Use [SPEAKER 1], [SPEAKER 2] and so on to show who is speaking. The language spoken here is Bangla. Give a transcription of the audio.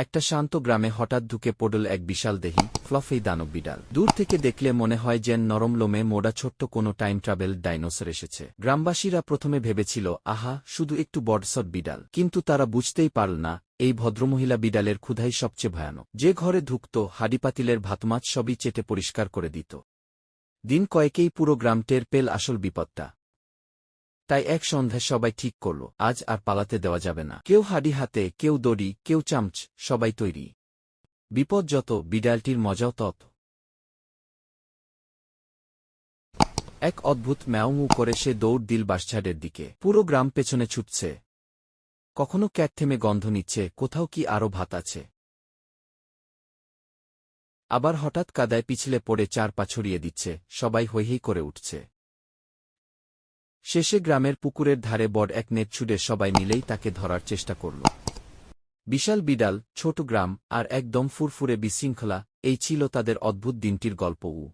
[SPEAKER 1] একটা শান্ত গ্রামে হঠাৎ ঢুকে পড়ল এক বিশাল দেহি ফ্লফেই দানব বিড়াল। দূর থেকে দেখলে মনে হয় যেন নরম লোমে মোড়া ছোট্ট কোনো টাইম ট্রাভেল ডাইনোসর এসেছে। গ্রামবাসীরা প্রথমে ভেবেছিল, আহা, শুধু একটু বডসট বিড়াল। কিন্তু তারা বুঝতেই পারল না, এই ভদ্রমহিলা বিড়ালের ক্ষুধাই সবচেয়ে ভয়ানক। যে ঘরে ঢুকত, হাডিপাতিলের ভাতমাছ সবই চেটে পরিষ্কার করে দিত। দিন কয়েকেই পুরো গ্রাম টের পেল আসল বিপদটা। তাই এক সন্ধ্যায় সবাই ঠিক করল, আজ আর পালাতে দেওয়া যাবে না। কেউ হাডি হাতে, কেউ দড়ি, কেউ চামচ, সবাই তৈরি। বিপদ যত, বিড়ালটির মজাও তত। এক অদ্ভুত ম্যাউমু করে সে দৌড় দিল বাসঝাড়ের দিকে। পুরো গ্রাম পেছনে ছুটছে। কখনো ক্যাট থেমে গন্ধ নিচ্ছে, কোথাও কি আরও ভাত আছে। আবার হঠাৎ কাদায় পিছলে পড়ে চার পা ছড়িয়ে দিচ্ছে, সবাই হৈহৈ করে উঠছে। শেষে গ্রামের পুকুরের ধারে বড় এক নেট ছুড়ে সবাই মিলেই তাকে ধরার চেষ্টা করল। বিশাল বিড়াল, ছোট গ্রাম আর একদম ফুরফুরে বিশৃঙ্খলা, এই ছিল তাদের অদ্ভুত দিনটির গল্প উ